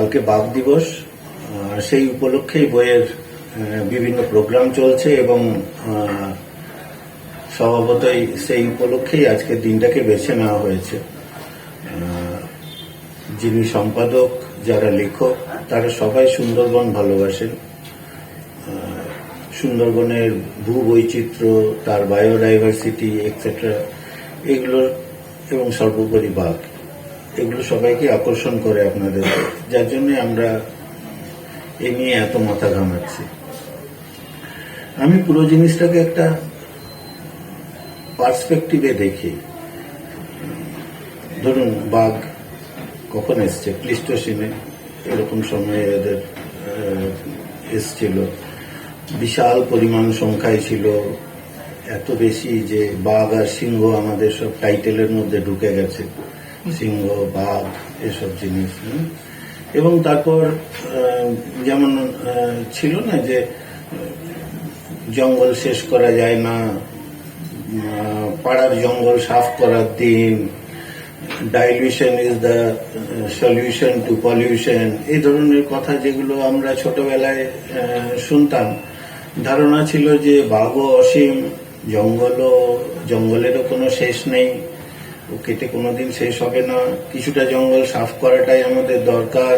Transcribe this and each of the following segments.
কালকে বাঘ দিবস সেই উপলক্ষেই বইয়ের বিভিন্ন প্রোগ্রাম চলছে এবং স্বভাবতই সেই উপলক্ষেই আজকের দিনটাকে বেছে নেওয়া হয়েছে। যিনি সম্পাদক, যারা লেখক, তারা সবাই সুন্দরবন ভালোবাসেন। সুন্দরবনের ভূ বৈচিত্র্য তার বায়োডাইভার্সিটি এক্সেট্রা এগুলোর এবং সর্বোপরি বাঘ। এগুলো সবাইকে আকর্ষণ করে আপনাদের। যার জন্য আমরা এ নিয়ে এত মাথা ঘামাচ্ছি। আমি পুরো জিনিসটাকে একটা পার্সপেক্টিভে দেখি। ধরুন, বাঘ কখন এসছে? প্লিস্টোসিনে এরকম সময়ে এদের এসছিল। বিশাল পরিমাণ সংখ্যায় ছিল। এত বেশি যে বাঘ আর সিংহ আমাদের সব টাইটেলের মধ্যে ঢুকে গেছে। সিংহ, বাঘ, এসব জিনিস এবং তারপর যেমন ছিল না যে, জঙ্গল শেষ করা যায় না পাড়ার জঙ্গল সাফ করার দিন dilution is the solution to pollution এই ধরনের কথা যেগুলো আমরা ছোটবেলায় শুনতাম। ধারণা ছিল যে বাঘও অসীম, জঙ্গলও, জঙ্গলেরও কোনো শেষ নেই। কেটে কোনোদিন শেষ হবে না। কিছুটা জঙ্গল সাফ করাটাই আমাদের দরকার।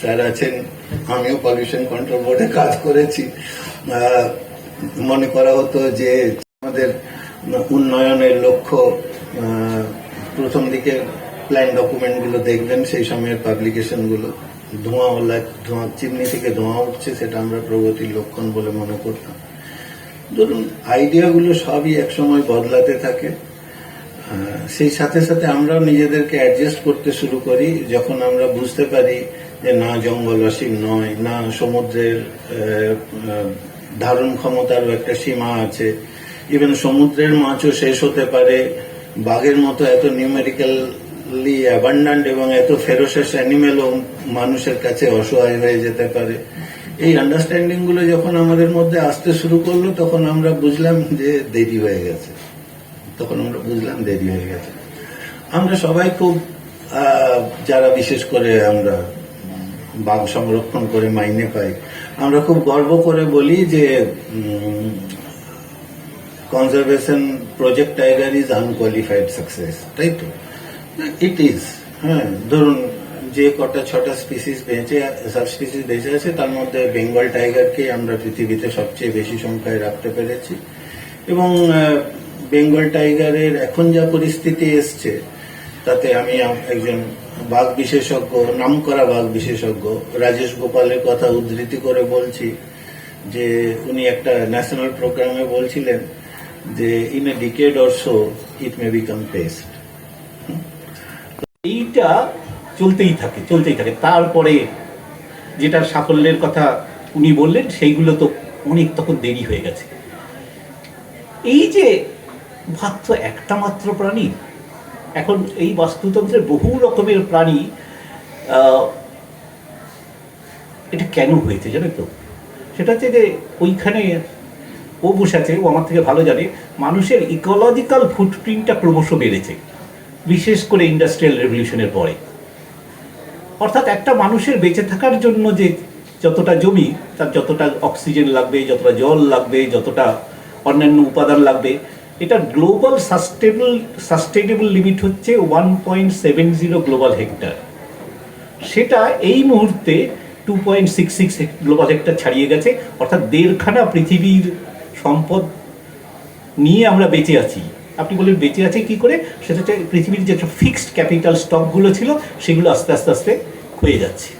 স্যার আছেন, আমিও পলিউশন কন্ট্রোল বোর্ডে কাজ করেছি। মনে করা হতো যে আমাদের উন্নয়নের লক্ষ্য প্রথম দিকে প্ল্যান ডকুমেন্টগুলো দেখবেন, সেই সময়ের পাবলিকেশনগুলো ধোঁয়াওয়ালা ধোঁয়া, চিমনি থেকে ধোঁয়া উঠছে, সেটা আমরা প্রগতির লক্ষণ বলে মনে করতাম। ধরুন আইডিয়াগুলো সবই একসময় বদলাতে থাকে। সেই সাথে সাথে আমরাও নিজেদেরকে অ্যাডজাস্ট করতে শুরু করি, যখন আমরা বুঝতে পারি যে না, জঙ্গল অসীম নয়, না, সমুদ্রের ধারণ ক্ষমতারও একটা সীমা আছে। ইভেন সমুদ্রের মাছও শেষ হতে পারে। বাঘের মতো এত নিউমেরিক্যালি অ্যাবান্ডান্ট এবং এত ফেরোসাস অ্যানিমেলও মানুষের কাছে অসহায় হয়ে যেতে পারে। এই আন্ডারস্ট্যান্ডিংগুলো যখন আমাদের মধ্যে আসতে শুরু করল, তখন আমরা বুঝলাম যে দেরি হয়ে গেছে। তখন আমরা বুঝলাম দেরি হয়ে গেছে। আমরা সবাই খুব যারা বিশেষ করে আমরা বাঘ সংরক্ষণ করে মাইনে পাই, আমরা খুব গর্ব করে বলি যে conservation project tiger is unqualified success তাই তো? ইট ইজ হ্যাঁ ধরুন যে কটা, ছটা স্পিসিস বেঁচে সাব স্পিসিস বেঁচে আছে, তার মধ্যে বেঙ্গল টাইগারকে আমরা পৃথিবীতে সবচেয়ে বেশি সংখ্যায় রাখতে পেরেছি। এবং বেঙ্গল টাইগারের এখন যা পরিস্থিতি এসছে, তাতে আমি একজন বাঘ বিশেষজ্ঞ, নামকরা বাঘ বিশেষজ্ঞ, রাজেশ গোপালের কথা উদ্ধৃতি করে বলছি, যে উনি একটা ন্যাশনাল প্রোগ্রামে বলছিলেন যে in a decade or so it may become pest এইটা চলতেই থাকে চলতেই থাকে। তারপরে যেটা সাফল্যের কথা উনি বললেন, সেইগুলো তো অনেক তখন দেরি হয়ে গেছে। এই যে ভাত তো একটা মাত্র প্রাণী, এখন এই বাস্তুতন্ত্রে বহু রকমের প্রাণী এটা কেন হয়েছে জানো তো? সেটা হচ্ছে যে ওইখানে ও বসে আছে, ও আমার থেকে ভালো জানে, মানুষের ইকোলজিক্যাল ফুটপ্রিন্টটা ক্রমশ বেড়েছে, বিশেষ করে ইন্ডাস্ট্রিয়াল রেভলিউশনের পরে। অর্থাৎ একটা মানুষের বেঁচে থাকার জন্য যে যতটা জমি, তার যতটা অক্সিজেন লাগবে, যতটা জল লাগবে, যতটা অন্যান্য উপাদান লাগবে, এটা গ্লোবাল সাস্টেবল সাস্টেনেবল লিমিট হচ্ছে one point seven zero global hectare সেটা এই মুহূর্তে two point six six global hectare ছাড়িয়ে গেছে, অর্থাৎ দেড়খানা পৃথিবীর সম্পদ নিয়ে আমরা বেঁচে আছি। আপনি বলেন বেঁচে আছে কি করে? সেটা হচ্ছে পৃথিবীর যে ফিক্সড ক্যাপিটাল স্টকগুলো ছিল, সেগুলো আস্তে আস্তে আস্তে হয়ে যাচ্ছে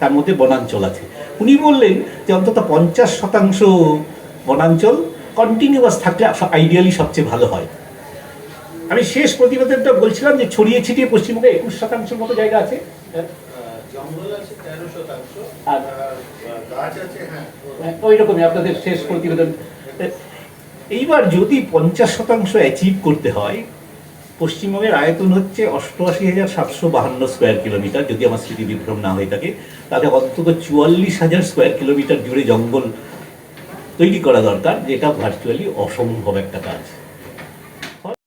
তার মধ্যে বনাঞ্চল আছে। উনি বললেন যে অন্তত পঞ্চাশ শতাংশ বনাঞ্চল কন্টিনিউয়াস থাকলে আইডিয়ালি সবচেয়ে ভালো হয়। আমি শেষ প্রতিবেদনটা বলছিলাম যে ছড়িয়ে ছিটিয়ে পশ্চিমবঙ্গে একুশ শতাংশের মতো জায়গা আছে। গাছ হ্যাঁ। ওই রকমই আপনাদের শেষ প্রতিবেদন। এইবার যদি পঞ্চাশ শতাংশ অ্যাচিভ করতে হয় পশ্চিমবঙ্গের আয়তন হচ্ছে অষ্টআশি হাজার সাতশো বাহান্ন স্কোয়ার কিলোমিটার যদি আমার স্মৃতি বিভ্রম না হয়ে থাকে। তাহলে অন্তত চুয়াল্লিশ হাজার স্কোয়ার কিলোমিটার জুড়ে জঙ্গল তৈরি করা দরকার, যেটা ভার্চুয়ালি অসম্ভব একটা কাজ।